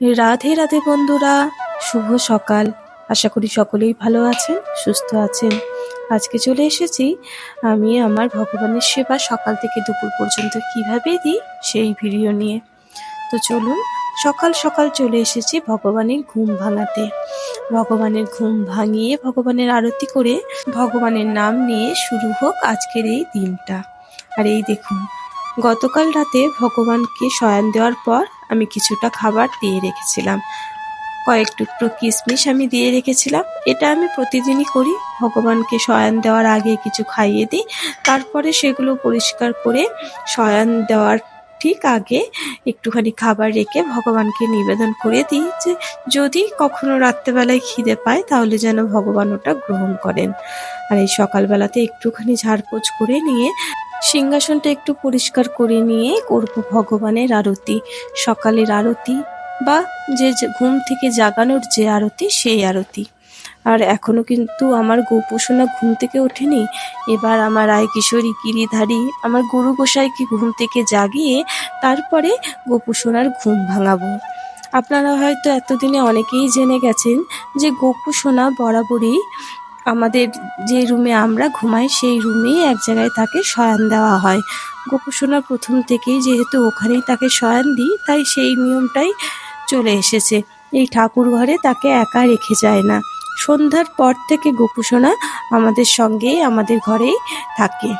রাধে রাধে বন্ধুরা, শুভ সকাল। আশা করি সকলেই ভালো আছেন, সুস্থ আছেন। আজকে চলে এসেছি আমি আমার ভগবানের সেবা সকাল থেকে দুপুর পর্যন্ত কীভাবে দিই সেই ভিডিও নিয়ে। তো চলুন, সকাল সকাল চলে এসেছি ভগবানের ঘুম ভাঙাতে। ভগবানের ঘুম ভাঙিয়ে ভগবানের আরতি করে ভগবানের নাম নিয়ে শুরু হোক আজকের এই দিনটা। আর এই দেখুন, গতকাল রাতে ভগবানকে শয়ন দেওয়ার পর আমি কিছুটা খাবার দিয়ে রেখেছিলাম। কয়েক টুকরো কিশমিশ আমি দিয়ে রেখেছিলাম। এটা আমি প্রতিদিনই করি। ভগবানকে শয়ান দেওয়ার আগে কিছু খাইয়ে দিই। তারপরে সেগুলো পরিষ্কার করে শয়ান দেওয়ার ঠিক আগে একটুখানি খাবার রেখে ভগবানকে নিবেদন করে দিই যে, যদি কখনো রাত্রেবেলায় খিদে পায় তাহলে যেন ভগবান ওটা গ্রহণ করেন। আর এই সকালবেলাতে একটুখানি ঝাড়পোছ করে নিয়ে সিংহাসনটা একটু পরিষ্কার করে নিয়ে করব ভগবানের আরতি, সকালের আরতি বা যে ঘুম থেকে জাগানোর যে আরতি সেই আরতি। আর এখনও কিন্তু আমার গোপোষণা ঘুম থেকে ওঠেনি। এবার আমার আয় কিশোরী গিরিধারী, আমার গরু গোসাইকে ঘুম থেকে জাগিয়ে তারপরে গোপোষণার ঘুম ভাঙাবো। আপনারা হয়তো এতদিনে অনেকেই জেনে গেছেন যে গোপুসোনা বরাবরই আমাদের যে রুমে আমরা ঘুমাই, সেই রুমেই এক জায়গায় তাকে শয়ান দেওয়া হয়। গোপসোনা প্রথম থেকেই যেহেতু ওখানেই তাকে শয়ান দিই, তাই সেই নিয়মটাই চলে এসেছে। এই ঠাকুর ঘরে তাকে একা রেখে যায় না। সন্ধ্যার পর থেকে গোপুসোনা আমাদের সঙ্গেই, আমাদের ঘরেই থাকে।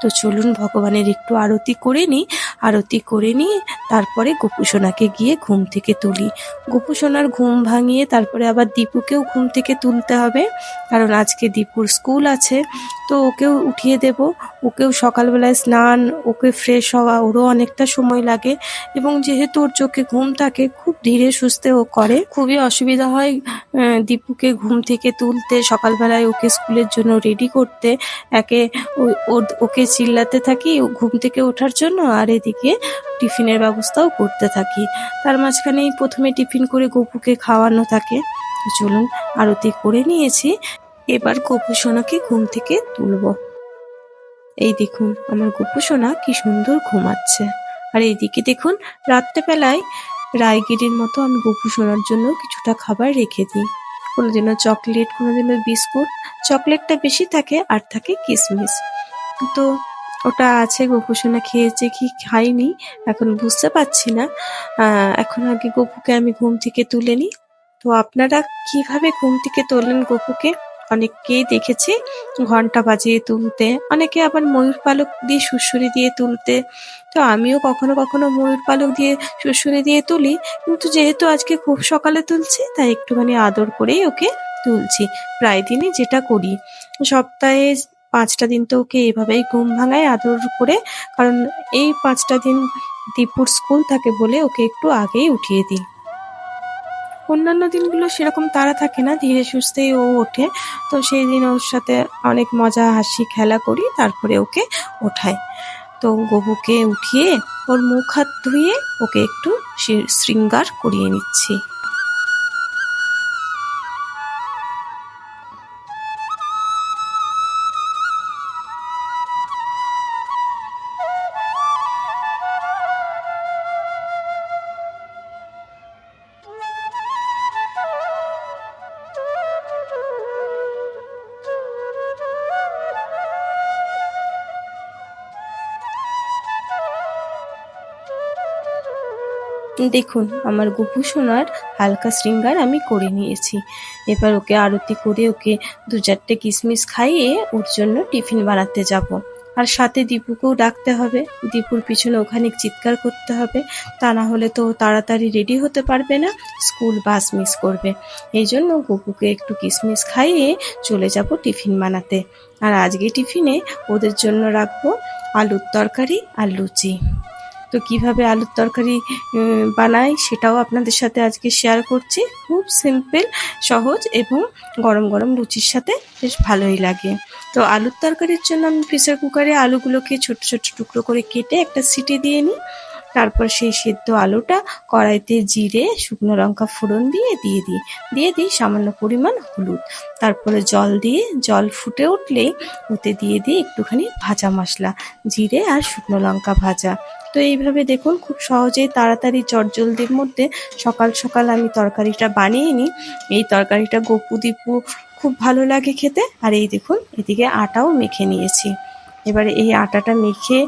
তো চলুন ভগবানের একটু আরতি করে নিই। আরতি করে নিয়ে তারপরে গোপুসোনাকে গিয়ে ঘুম থেকে তুলি। গোপুসোনার ঘুম ভাঙিয়ে তারপরে আবার দীপুকেও ঘুম থেকে তুলতে হবে, কারণ আজকে দীপুর স্কুল আছে, তো ওকেও উঠিয়ে দেব। ওকেও সকালবেলায় স্নান, ওকে ফ্রেশ হওয়া, ওরও অনেকটা সময় লাগে এবং যেহেতু ওর চোখে ঘুম থাকে, খুব ধীরে সুস্থে ও করে। খুবই অসুবিধা হয় দীপুকে ঘুম থেকে তুলতে, সকালবেলায় ওকে স্কুলের জন্য রেডি করতে। একে ওকে চিল্লাতে থাকি ঘুম থেকে ওঠার জন্য, আর এদিকে টিফিনের ব্যবস্থাও করতে থাকি। তার মাঝখানেই প্রথমে টিফিন করে গপুকে খাওয়ানো থাকে। চলুন, আরতি করে নিয়েছি। এবার গপু সোনাকে ঘুম থেকে তুলবো। এই দেখুন, আমার গপু সোনা কি সুন্দর ঘুমাচ্ছে। আর এইদিকে দেখুন, রাত্রেবেলায় রায়গিরির মতো আমি গপু সোনার জন্য কিছুটা খাবার রেখে দিই। কোনোদিনও চকলেট, কোনোদিনও বিস্কুট, চকলেটটা বেশি থাকে, আর থাকে কিশমিশ তো ওটা আছে, গপু সোনা খেয়েছে কি খাইনি, এখন বুঝতে পারছি না। এখন আগে গপুকে আমি ঘুম থেকে তুলে নিই। তো আপনারা কীভাবে ঘুম থেকে তোলেন গপুকে? অনেককেই দেখেছি। ঘণ্টা বাজিয়ে তুলতে, অনেকে আবার ময়ূর পালক দিয়ে সুড়সুড়ি দিয়ে তুলতে। তো আমিও কখনো কখনো ময়ূর পালক দিয়ে সুড়সুড়ি দিয়ে তুলি। কিন্তু যেহেতু আজকে খুব সকালে তুলছি, তাই একটুখানি আদর করেই ওকে তুলছি। প্রায় দিনই যেটা করি। সপ্তাহে পাঁচটা দিন তো ওকে এভাবেই ঘুম ভাঙায় আদর করে। কারণ এই পাঁচটা দিন দীপুর স্কুল থাকে বলে ওকে একটু আগেই উঠিয়ে দিই। অন্যান্য দিনগুলো সেরকম তারা থাকে না, ধীরে সুস্থেই ও ওঠে। তো সেই দিন ওর সাথে অনেক মজা, হাসি, খেলা করি, তারপরে ওকে ওঠায় তো গবুকে উঠিয়ে ওর মুখ হাত ধুয়ে ওকে একটু শৃঙ্গার করিয়ে নিচ্ছি। দেখুন, আমার গপু সোনার হালকা শৃঙ্গার আমি করে নিয়েছি। এবার ওকে আরতি করে ওকে দু চারটে কিশমিশ খাইয়ে ওর জন্য টিফিন বানাতে যাব। আর সাথে দীপুকেও ডাকতে হবে। দীপুর পিছনে ওখানে চিৎকার করতে হবে। তা না হলে তো তাড়াতাড়ি রেডি হতে পারবে না, স্কুল বাস মিস করবে। এই জন্য গপুকে একটু কিশমিশ খাইয়ে চলে যাব টিফিন বানাতে। আর আজকে টিফিনে ওদের জন্য রাখব আলুর তরকারি আর লুচি। তো কীভাবে আলুর তরকারি বানাই সেটাও আপনাদের সাথে আজকে শেয়ার করছি। খুব সিম্পল সহজ এবং গরম গরম লুচির সাথে বেশ ভালোই লাগে। তো আলুর তরকারির জন্য আমি প্রেসার কুকারে আলুগুলোকে ছোট ছোট টুকরো করে কেটে একটা সিটি দিয়ে নিই। তারপর সেই সেদ্ধ আলুটা কড়াইতে জিরে, শুকনো লঙ্কা ফোড়ন দিয়ে দিয়ে দিই। দিয়ে দিই সামান্য পরিমাণ হলুদ। তারপরে জল দিয়ে, জল ফুটে উঠলেই ওতে দিয়ে দিই একটুখানি ভাজা মশলা, জিরে আর শুকনো লঙ্কা ভাজা। তো এইভাবে দেখুন, খুব সহজেই তাড়াতাড়ি চটজলদির মধ্যে সকাল সকাল আমি তরকারিটা বানিয়ে নিই। এই তরকারিটা গপু দীপু খুব ভালো লাগে খেতে। আর এই দেখুন, এদিকে আটাও মেখে নিয়েছি। এবারে এই আটাটা মেখে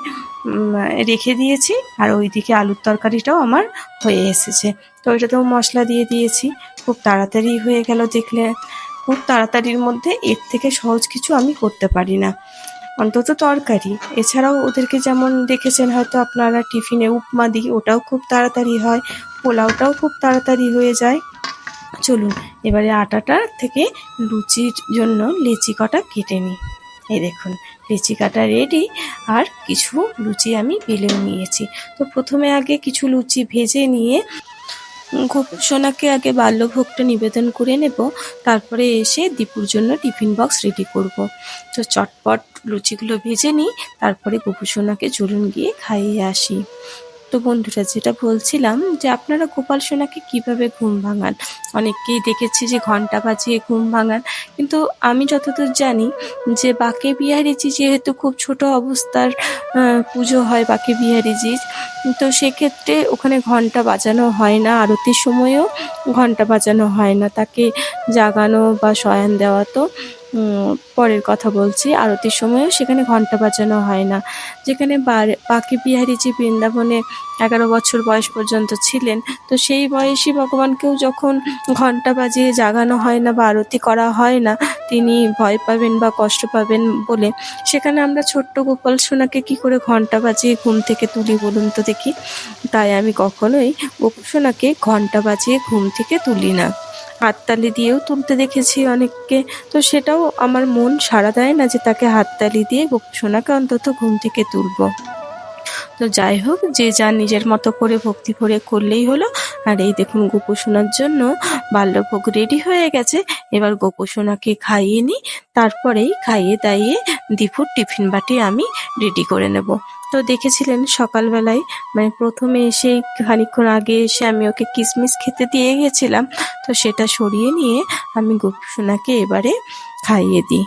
রেখে দিয়েছি। আর ওইদিকে আলুর তরকারিটাও আমার হয়ে এসেছে। তো ওইটাতেও মশলা দিয়ে দিয়েছি। খুব তাড়াতাড়ি হয়ে গেল দেখলে। খুব তাড়াতাড়ির মধ্যে এর থেকে সহজ কিছু আমি করতে পারি না। অন্তত তরকারি। এছাড়াও ওদেরকে যেমন দেখেছেন হয়তো আপনারা টিফিনে উপমা দিই, ওটাও খুব তাড়াতাড়ি হয়, পোলাওটাও খুব তাড়াতাড়ি হয়ে যায়। চলুন, এবারে আটাটা থেকে লুচির জন্য লেচি কটা কেটে নিই। এই দেখুন, লেচি কাটা রেডি আর কিছু লুচি আমি বেলেও নিয়েছি। তো প্রথমে আগে কিছু লুচি ভেজে নিয়ে গোপসোনাকে আগে বাল্যভোগটা নিবেদন করে নেব, তারপরে এসে দীপুর জন্য টিফিন বক্স রেডি করব। তো চটপট লুচিগুলো ভেজে নিই, তারপরে গোপু সোনাকে চলুন গিয়ে খাইয়ে আসি। তো বন্ধুরা, যেটা বলছিলাম যে আপনারা গোপাল সোনাকে কীভাবে ঘুম ভাঙান? অনেককেই দেখেছি যে ঘণ্টা বাজিয়ে ঘুম ভাঙান। কিন্তু আমি যতদূর জানি যে বাকে বিহারিজি যেহেতু খুব ছোট অবস্থার পুজো হয় বাকে বিহারিজির, তো সেক্ষেত্রে ওখানে ঘণ্টা বাজানো হয় না, আরতির সময়ও ঘণ্টা বাজানো হয় না, তাকে জাগানো বা শয়ান দেওয়া তো। পরের কথা বলছি। আরতির সময়ও সেখানে ঘণ্টা বাজানো হয় না। যেখানে বাকি বিহারীজি বৃন্দাবনে এগারো বছর বয়স পর্যন্ত ছিলেন, তো সেই বয়সী ভগবানকেও যখন ঘণ্টা বাজিয়ে জাগানো হয় না বা আরতি করা হয় না, তিনি ভয় পাবেন বা কষ্ট পাবেন বলে সেখানে আমরা ছোট্ট গোপাল সোনাকে কি করে ঘণ্টা বাজিয়ে ঘুম থেকে তুলি বলুন তো দেখি। তাই আমি কখনোই গোপাল সোনাকে ঘণ্টা বাজিয়ে ঘুম থেকে তুলি না। হাততালি দিয়েও তুলতে দেখেছি অনেককে। তো সেটাও আমার মন সাড়া দেয় না যে তাকে হাততালি দিয়ে সোনাকে অন্তত ঘুম থেকে তুলবো। তো যাই হোক, যে যার নিজের মতো করে ভক্তি করে করলেই হলো। আর এই দেখুন গোপু সোনার জন্য বাল্যভোগ রেডি হয়ে গেছে। এবার গোপু সোনাকে খাইয়ে নিই। তারপরেই খাইয়ে দাইয়ে দীপুর টিফিন বাটি আমি রেডি করে নেব। তো দেখেছিলেন সকালবেলায় মানে প্রথমে এসে খানিকক্ষণ আগে এসে আমি ওকে কিসমিস খেতে দিয়ে গেছিলাম, তো সেটা সরিয়ে নিয়ে আমি গোপসোনাকে এবারে খাইয়ে দিই।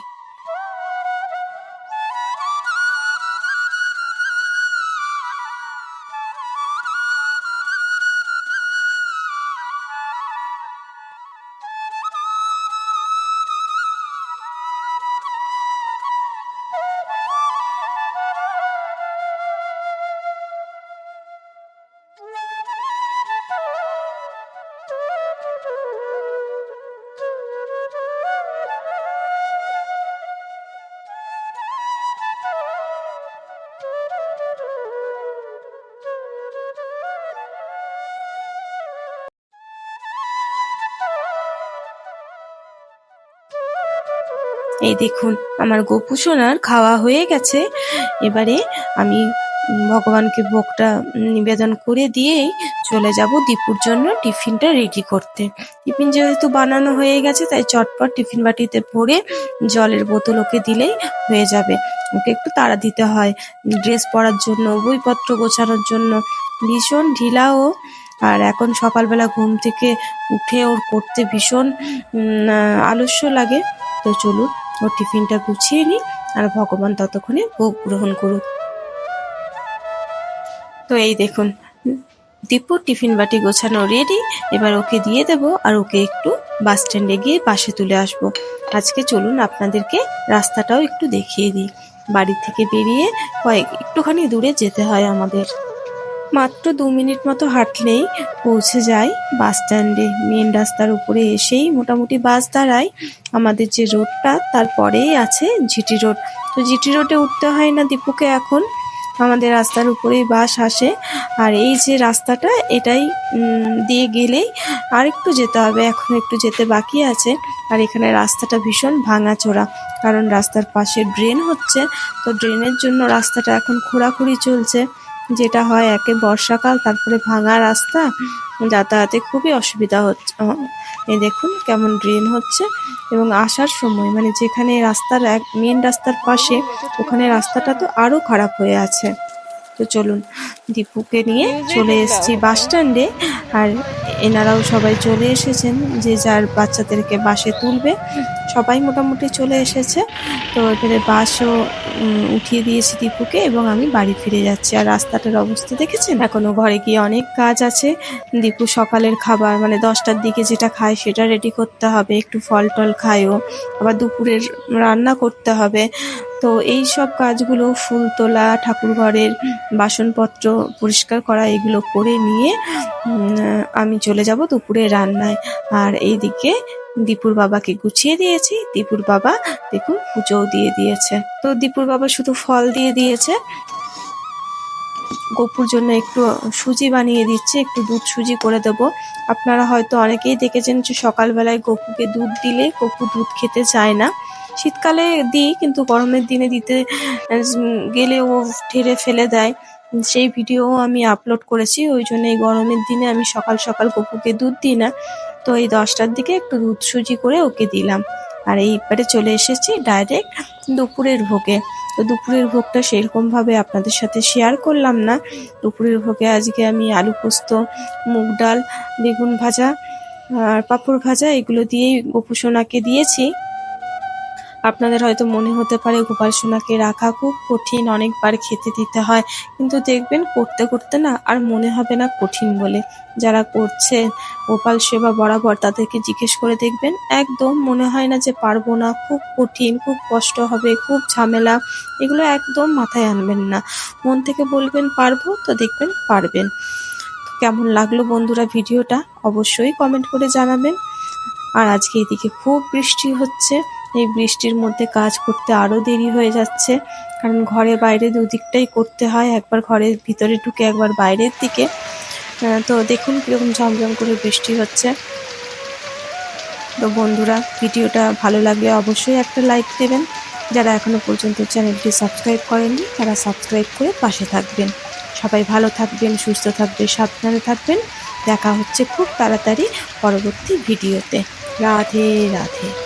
এই দেখুন, আমার গোপু সোনার খাওয়া হয়ে গেছে। এবারে আমি ভগবানকে ভোগটা নিবেদন করে দিয়েই চলে যাব দীপুর জন্য টিফিনটা রেডি করতে। টিফিন যেহেতু বানানো হয়ে গেছে, তাই চটপট টিফিন বাটিতে ভরে জলের বোতল ওকে দিলেই হয়ে যাবে। ওকে একটু তাড়া দিতে হয়। ড্রেস পরার জন্য, বইপত্র গোছানোর জন্য। ভীষণ ঢিলা ও। আর এখন সকালবেলা ঘুম থেকে উঠে ওর করতে ভীষণ আলস্য লাগে। তো চলুন। ওর টিফিনটা গুছিয়ে নিই আর ভগবান ততক্ষণে ভোগ গ্রহণ করুক। তো এই দেখুন দীপুর টিফিন বাটি গোছানো রেডি এবার ওকে দিয়ে দেব আর ওকে একটু বাস স্ট্যান্ডে গিয়ে বাসে তুলে আসব। আজকে চলুন আপনাদেরকে রাস্তাটাও একটু দেখিয়ে দিই। বাড়ি থেকে বেরিয়ে কয়েক, একটুখানি দূরে যেতে হয় আমাদের। মাত্র দু মিনিট মতো হাঁটলেই পৌঁছে যায় বাস স্ট্যান্ডে। মেন রাস্তার উপরে এসেই মোটামুটি বাস দাঁড়ায় আমাদের যে রোডটা তারপরেই আছে জিটি রোড। তো জিটি রোডে উঠতে হয় না দীপুকে এখন। আমাদের রাস্তার উপরেই বাস আসে। আর এই যে রাস্তাটা, এটাই দিয়ে গেলেই আর একটু যেতে হবে। এখন একটু যেতে বাকি আছে। আর এখানে রাস্তাটা ভীষণ ভাঙাচোরা। কারণ রাস্তার পাশে ড্রেন হচ্ছে। তো ড্রেনের জন্য রাস্তাটা এখন খোঁড়াখুড়ি চলছে। যেটা হয় একে বর্ষাকাল, তারপরে ভাঙা রাস্তা, যাতায়াতে খুবই অসুবিধা হচ্ছে। এই দেখুন কেমন ড্রেন হচ্ছে। এবং আসার সময় মানে যেখানে রাস্তার এক মেন রাস্তার পাশে, ওখানে রাস্তাটা তো আরও খারাপ হয়ে আছে। তো চলুন, দীপুকে নিয়ে চলে এসেছি বাস স্ট্যান্ডে। আর এনারাও সবাই চলে এসেছেন যে যার বাচ্চাদেরকে বাসে তুলবে। সবাই মোটামুটি চলে এসেছে। তো এবারে বাসও উঠিয়ে দিয়েছি দীপুকে এবং আমি বাড়ি ফিরে যাচ্ছি। আর রাস্তাটার অবস্থা দেখেছেন? এখনও ঘরে গিয়ে অনেক কাজ আছে। দীপু সকালের খাবার মানে দশটার দিকে যেটা খায় সেটা রেডি করতে হবে। একটু ফল টল খায়ও। আবার দুপুরের রান্না করতে হবে। তো এই সব কাজগুলো ফুল তোলা ঠাকুর ঘরের বাসনপত্র পরিষ্কার করা, এগুলো করে নিয়ে আমি চলে যাব দুপুরে রান্নায়। আর এইদিকে দীপুর বাবাকে গুছিয়ে দিয়েছি। দীপুর বাবা দেখুন পুজোও দিয়ে দিয়েছে। তো দীপুর বাবা শুধু ফল দিয়ে দিয়েছে। গপুর জন্য একটু সুজি বানিয়ে দিচ্ছে, একটু দুধ সুজি করে দেব। আপনারা হয়তো অনেকেই দেখেছেন যে সকালবেলায় গপুকে দুধ দিলে গপু দুধ খেতে চায় না। শীতকালে দিই, কিন্তু গরমের দিনে দিতে গেলে ও ঠেলে ফেলে দেয়। সেই ভিডিও আমি আপলোড করেছি, ওই জন্য এই গরমের দিনে আমি সকাল সকাল গপুকে দুধ দিই না। তো এই দশটার দিকে একটু দুধ সুজি করে ওকে দিলাম। আর এইবারে চলে এসেছি ডাইরেক্ট দুপুরের ভোগে। তো দুপুরের ভোগটা সেরকমভাবে আপনাদের সাথে শেয়ার করলাম না। দুপুরের ভোগে আজকে আমি আলু পোস্ত, মুগ ডাল, বেগুন ভাজা আর পাঁপড় ভাজা, এগুলো দিয়েই গোপু সোনাকে দিয়েছি। আপনাদের হয়তো মনে হতে পারে, গোপাল সোনাকে রাখা খুব কঠিন, অনেকবার খেতে দিতে হয়। কিন্তু দেখবেন, করতে করতে না আর মনে হবে না কঠিন বলে। যারা করছে গোপাল সেবা বরাবর তাদেরকে জিজ্ঞেস করে দেখবেন, একদম মনে হয় না যে পারব না। খুব কঠিন, খুব কষ্ট হবে, খুব ঝামেলা। এগুলো একদম মাথায় আনবেন না। মন থেকে বলবেন, পারব? তো দেখবেন, পারবেন। কেমন লাগল বন্ধুরা ভিডিওটা? অবশ্যই কমেন্ট করে জানাবেন। আর আজকে এদিকে খুব বৃষ্টি হচ্ছে। এই বৃষ্টির মধ্যে কাজ করতে আরও দেরি হয়ে যাচ্ছে। কারণ ঘরে বাইরে দুদিকটাই করতে হয়। একবার ঘরের ভিতরে ঢুকে একবার বাইরের দিকে। তো দেখুন কীরকম ঝমঝম করে বৃষ্টি হচ্ছে। তো বন্ধুরা, ভিডিওটা ভালো লাগলে অবশ্যই একটা লাইক দেবেন। যারা এখনও পর্যন্ত চ্যানেলটি সাবস্ক্রাইব করেননি, তারা সাবস্ক্রাইব করে পাশে থাকবেন। সবাই ভালো থাকবেন, সুস্থ থাকবেন, সাবধানে থাকবেন। দেখা হচ্ছে খুব তাড়াতাড়ি পরবর্তী ভিডিওতে। রাধে রাধে।